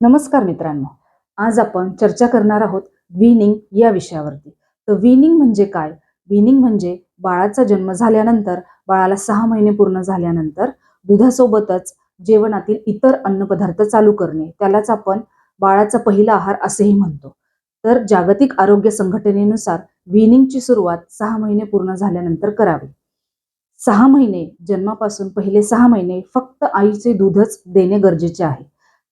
नमस्कार मित्रांनो. आज आपण चर्चा करणार आहोत विनिंग या विषयावरती. तर विनिंग म्हणजे काय? विनिंग म्हणजे बाळाचा जन्म झाल्यानंतर बाळाला सहा महिने पूर्ण झाल्यानंतर दुधासोबतच जेवणातील इतर अन्नपदार्थ चालू करणे. त्यालाच आपण बाळाचा पहिला आहार असेही म्हणतो. तर जागतिक आरोग्य संघटनेनुसार विनिंगची सुरुवात सहा महिने पूर्ण झाल्यानंतर करावी. सहा महिने जन्मापासून पहिले सहा महिने फक्त आईचे दूधच देणे गरजेचे आहे.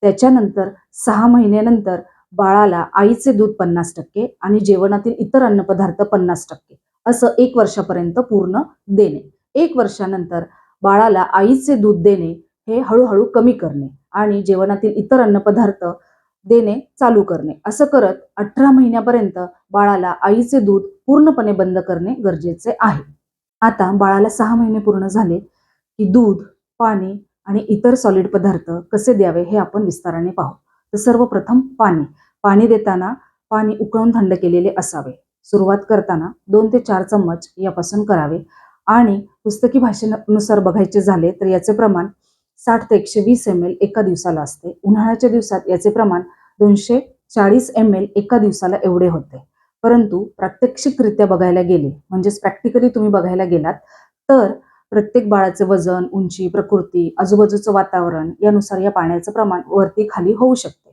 त्याच्यानंतर सहा महिन्यानंतर बाळाला आईचे दूध पन्नास टक्के आणि जेवणातील इतर अन्नपदार्थ पन्नास टक्के असं एक वर्षापर्यंत पूर्ण देणे. एक वर्षानंतर बाळाला आईचे दूध देणे हे हळूहळू कमी करणे आणि जेवणातील इतर अन्नपदार्थ देणे चालू करणे. असं करत अठरा महिन्यापर्यंत बाळाला आईचे दूध पूर्णपणे बंद करणे गरजेचे आहे. आता बाळाला सहा महिने पूर्ण झाले की दूध पाणी आणि इतर सॉलिड पदार्थ कसे द्यावे हे आपण विस्ताराने पाहू. तर सर्वप्रथम पाणी. पाणी देताना पाणी उकळून थंड केलेले असावे. सुरुवात करताना दोन ते चार चम्मच यापासून करावे. आणि पुस्तकी भाषेनुसार बघायचे झाले तर याचे प्रमाण साठ ते एकशे वीस एम एल एका दिवसाला असते. उन्हाळ्याच्या दिवसात याचे प्रमाण दोनशे चाळीस एम एल एका दिवसाला एवढे होते. परंतु प्रात्यक्षिकरित्या बघायला गेले म्हणजेच प्रॅक्टिकली तुम्ही बघायला गेलात तर प्रत्येक बाळाचे वजन उंची प्रकृती आजूबाजूचं वातावरण यानुसार या पाण्याचं प्रमाण वरती खाली होऊ शकते.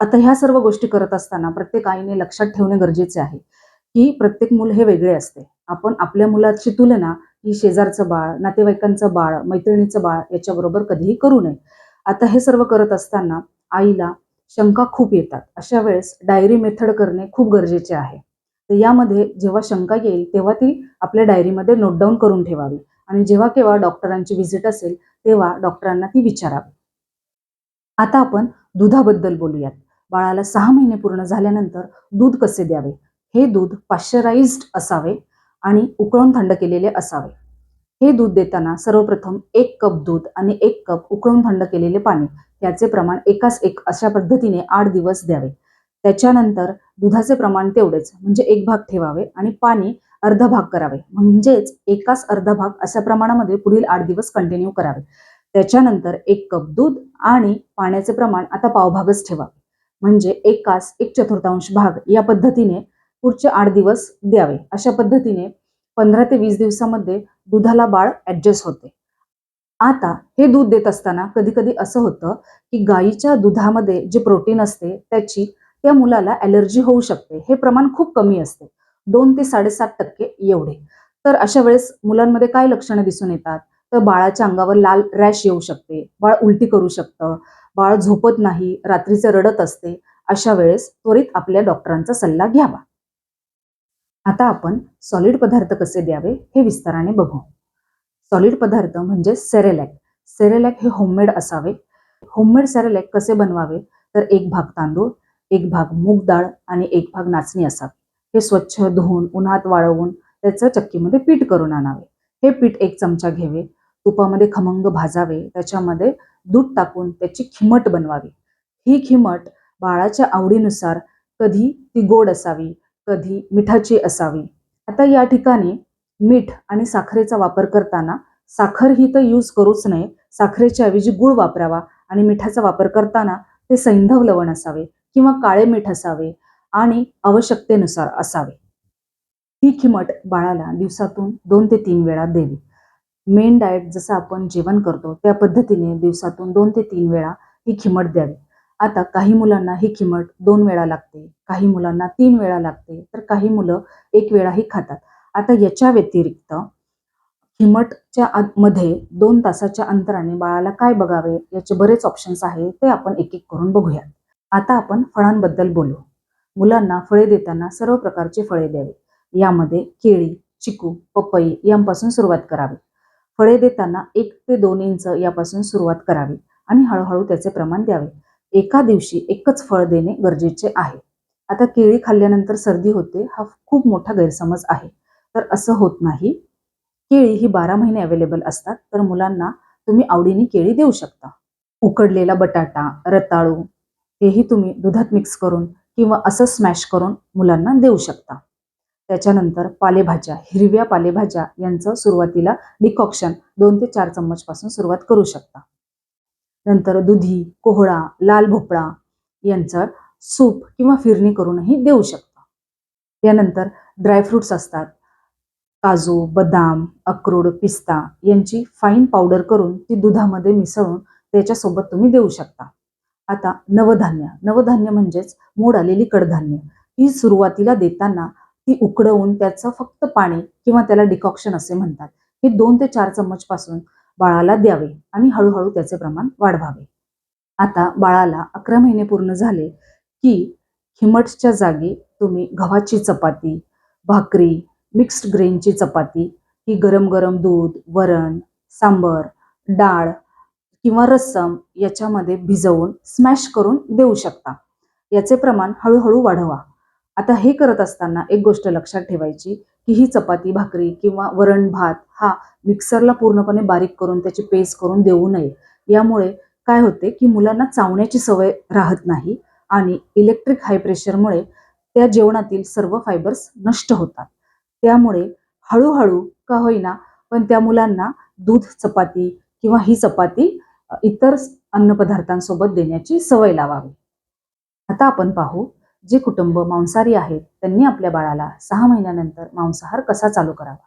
आता ह्या सर्व गोष्टी करत असताना प्रत्येक आईने लक्षात ठेवणे गरजेचे आहे की प्रत्येक मूल हे वेगळे असते. आपण आपल्या मुलाची तुलना ही शेजारचं बाळ नातेवाईकांचं बाळ मैत्रिणीचं बाळ याच्याबरोबर कधीही करू नये. आता हे सर्व करत असताना आईला शंका खूप येतात. अशा वेळेस डायरी मेथड करणे खूप गरजेचे आहे. तर यामध्ये जेव्हा शंका येईल तेव्हा ती आपल्या डायरीमध्ये नोट डाऊन करून ठेवावी. आणि जेव्हा केव्हा डॉक्टरांची व्हिजिट असेल तेव्हा डॉक्टरांना ती विचारावी. आता आपण दुधाबद्दल बोलूयात. बाळाला सहा महिने पूर्ण झाल्यानंतर दूध कसे द्यावे? हे दूध पाश्चराइज्ड असावे आणि उकळून थंड केलेले असावे. हे दूध देताना सर्वप्रथम एक कप दूध आणि एक कप उकळून थंड केलेले पाणी. याचे प्रमाण एकाच एक अशा पद्धतीने आठ दिवस द्यावे. त्याच्यानंतर दुधाचे प्रमाण तेवढेच म्हणजे एक भाग ठेवावे आणि पाणी अर्धा भाग करावे. म्हणजेच एकाच अर्धा भाग अशा प्रमाणामध्ये पुढील आठ दिवस कंटिन्यू करावे. त्याच्यानंतर एक कप दूध आणि पाण्याचे प्रमाण आता पावभागच ठेवावे. म्हणजे एकास एक चतुर्थांश भाग या पद्धतीने पुढचे आठ दिवस द्यावे. अशा पद्धतीने पंधरा ते वीस दिवसामध्ये दुधाला बाळ ॲडजस्ट होते. आता हे दूध देत असताना कधी कधी असं होतं की गाईच्या दुधामध्ये जे प्रोटीन असते त्याची त्या मुलाला ॲलर्जी होऊ शकते. हे प्रमाण खूप कमी असते. दोन ते साडेसात टक्के एवढे. तर अशा वेळेस मुलांमध्ये काय लक्षणं दिसून येतात? तर बाळाच्या अंगावर लाल रॅश येऊ शकते. बाळ उलटी करू शकतं. बाळ झोपत नाही. रात्रीचं रडत असते. अशा वेळेस त्वरित आपल्या डॉक्टरांचा सल्ला घ्यावा. आता आपण सॉलिड पदार्थ कसे द्यावे हे विस्ताराने बघू. सॉलिड पदार्थ म्हणजे सेरेलॅक. सेरेलॅक हे होममेड असावे. होममेड सेरेलॅक कसे बनवावे? तर एक भाग तांदूळ एक भाग मूग डाळ आणि एक भाग नाचणी असावी. हे स्वच्छ धुवून उन्हात वाळवून त्याचं चक्कीमध्ये पीठ करून आणावे. हे पीठ एक चमचा घ्यावे. तुपामध्ये खमंग भाजावे. त्याच्यामध्ये दूध टाकून त्याची खिमट बनवावी. ही खिमट बाळाच्या आवडीनुसार कधी ती गोड असावी कधी मिठाची असावी. आता या ठिकाणी मीठ आणि साखरेचा वापर करताना साखर ही तर यूज करूच नये. साखरेच्या ऐवजी गुळ वापरावा आणि मिठाचा वापर करताना ते सैंधव लवण असावे किंवा काळे मीठ असावे आणि आवश्यकतेनुसार असावे. ही खिमट बाळाला दिवसातून दोन ते तीन वेळा द्यावी. मेन डाएट जसं आपण जेवण करतो त्या पद्धतीने दिवसातून दोन ते तीन वेळा ही खिमट द्यावी. आता काही मुलांना ही खिमट दोन वेळा लागते काही मुलांना तीन वेळा लागते तर काही मुलं एक वेळाही खातात. आता याच्या व्यतिरिक्त हिमटच्या मध्ये दोन तासाच्या अंतराने बाळाला काय बघावे याचे बरेच ऑप्शन्स आहेत ते आपण एक एक करून बघूयात. आता आपण फळांबद्दल बोलू. मुलांना फळे देताना सर्व प्रकारचे फळे द्यावे. यामध्ये केळी चिकू पपई यांपासून सुरुवात करावी. फळे देताना एक ते दोन इंच यापासून सुरुवात करावी आणि हळूहळू त्याचे प्रमाण द्यावे. एका दिवशी एकच फळ देणे गरजेचे आहे. आता केळी खाल्ल्यानंतर सर्दी होते हा खूप मोठा गैरसमज आहे. तर असं होत नाही. केळी ही बारा महिने अवेलेबल असतात. तर मुलांना तुम्ही आवडीने केळी देऊ शकता. उकडलेला बटाटा रताळू हेही तुम्ही दुधात मिक्स करून किंवा असं स्मॅश करून मुलांना देऊ शकता. त्याच्यानंतर पालेभाज्या हिरव्या पालेभाज्या यांचं सुरुवातीला डिकॉक्शन दोन ते चार चम्मचपासून सुरुवात करू शकता. नंतर दुधी कोहळा लाल भोपळा यांचं सूप किंवा फिरणी करूनही देऊ शकता. यानंतर ड्रायफ्रुट्स असतात. काजू बदाम अक्रोड पिस्ता यांची फाईन पावडर करून ती दुधामध्ये मिसळून त्याच्यासोबत तुम्ही देऊ शकता. आता नवधान्य. नवधान्य म्हणजेच मोड आलेली कडधान्य. ही सुरुवातीला देताना ती उकडवून त्याचं फक्त पाणी किंवा त्याला डिकॉक्शन असे म्हणतात. हे दोन ते चार चम्मच पासून बाळाला द्यावे आणि हळूहळू त्याचे प्रमाण वाढवावे. आता बाळाला अकरा महिने पूर्ण झाले की हिमटच्या जागी तुम्ही गव्हाची चपाती भाकरी मिक्स्ड ग्रेनची चपाती ही गरम गरम दूध वरण सांबर डाळ किंवा रस्सम याच्यामध्ये भिजवून स्मॅश करून देऊ शकता. याचे प्रमाण हळूहळू वाढवा. आता हे करत असताना एक गोष्ट लक्षात ठेवायची की ही चपाती भाकरी किंवा वरण भात हा मिक्सरला पूर्णपणे बारीक करून त्याची पेस्ट करून देऊ नये. यामुळे काय होते की मुलांना चावण्याची सवय राहत नाही आणि इलेक्ट्रिक हाय प्रेशरमुळे त्या जेवणातील सर्व फायबर्स नष्ट होतात. त्यामुळे हळूहळू का होईना पण त्या मुलांना दूध चपाती किंवा ही चपाती इतर अन्नपदार्थांसोबत देण्याची सवय लावावी. आता आपण पाहू जे कुटुंब मांसाहारी आहेत त्यांनी आपल्या बाळाला सहा महिन्यानंतर मांसाहार कसा चालू करावा?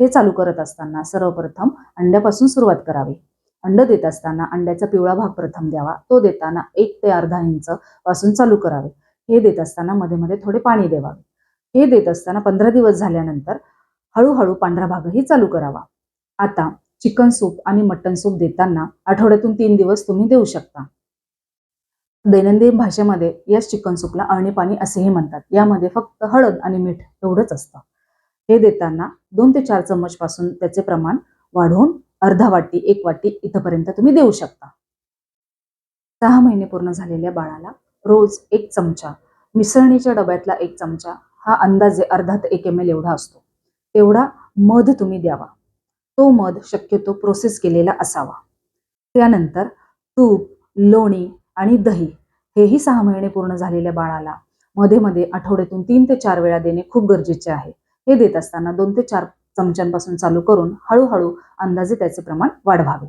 हे चालू करत असताना सर्वप्रथम अंड्यापासून सुरुवात करावी. अंड देत असताना अंड्याचा पिवळा भाग प्रथम द्यावा. तो देताना एक ते अर्धा इंच पासून चालू करावे. हे देत असताना मध्ये मध्ये थोडे पाणी द्यावे हे देत असताना पंधरा दिवस झाल्यानंतर हळूहळू पांढरा भागही चालू करावा. आता चिकन सूप आणि मटन सूप देताना आठवड्यातून तीन दिवस तुम्ही देऊ शकता. दैनंदिन भाषेमध्ये याच चिकन सूपला अळणी पाणी असेही म्हणतात. यामध्ये फक्त हळद आणि मीठ एवढंच असतं. हे देताना दोन ते चार चम्मच पासून त्याचे प्रमाण वाढवून अर्धा वाटी एक वाटी इथपर्यंत तुम्ही देऊ शकता. सहा महिने पूर्ण झालेल्या बाळाला रोज एक चमचा मिसळणीच्या डब्यातला एक चमचा हा अंदाजे अर्धा ते एक एम एल एवढा असतो. तेवढा मध तुम्ही द्यावा. तो मध शक्यतो प्रोसेस केलेला असावा. त्यानंतर तूप लोणी आणि दही हेही सहा महिने पूर्ण झालेल्या बाळाला मध्ये मध्ये आठवड्यातून तीन ते चार वेळा देणे खूप गरजेचे आहे. हे देत असताना दोन ते चार चमच्यांपासून चालू करून हळूहळू अंदाजे त्याचे प्रमाण वाढवावे.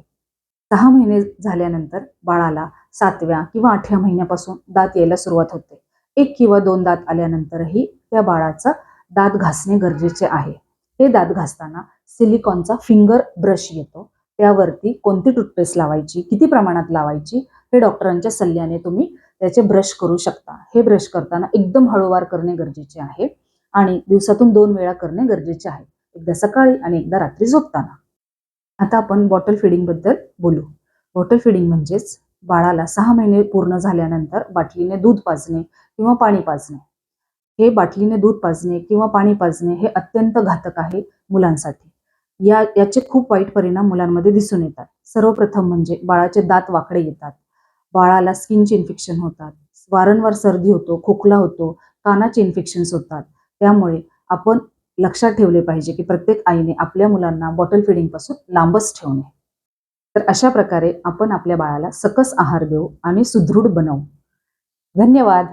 सहा महिने झाल्यानंतर बाळाला सातव्या किंवा आठव्या महिन्यापासून दात यायला सुरुवात होते. एक किंवा दोन दात आल्यानंतरही त्या बाळाचा दात घासणे गरजेचे आहे. हे दात घासताना सिलिकॉनचा फिंगर ब्रश येतो. त्यावरती कोणती टूथपेस्ट लावायची किती प्रमाणात लावायची हे डॉक्टरांच्या सल्ल्याने तुम्ही त्याचे ब्रश करू शकता. हे ब्रश करताना एकदम हळूवार करणे गरजेचे आहे आणि दिवसातून दोन वेळा करणे गरजेचे आहे. एकदा सकाळी आणि एकदा रात्री झोपताना. आता आपण बॉटल फिडिंगबद्दल बोलू. बॉटल फिडिंग म्हणजेच बाळाला सहा महिने पूर्ण झाल्यानंतर बाटलीने दूध पाजणे किंवा पाणी पाजणे. हे बाटलीने दूध पाजणे किंवा पाणी पाजणे हे अत्यंत घातक आहे मुलांसाठी. या याचे खूप वाईट परिणाम मुलांमध्ये दिसून येतात. सर्वप्रथम म्हणजे बाळाचे दात वाकडे येतात. बाळाला स्किनचे इन्फेक्शन होतात. वारंवार सर्दी होतो खोकला होतो कानाचे इन्फेक्शन्स होतात. त्यामुळे आपण लक्षात ठेवले पाहिजे की प्रत्येक आईने आपल्या मुलांना बॉटल फिडिंगपासून लांबच ठेवणे. तर अशा प्रकारे आपण आपल्या बाळाला सकस आहार देऊ आणि सुदृढ बनवू. धन्यवाद.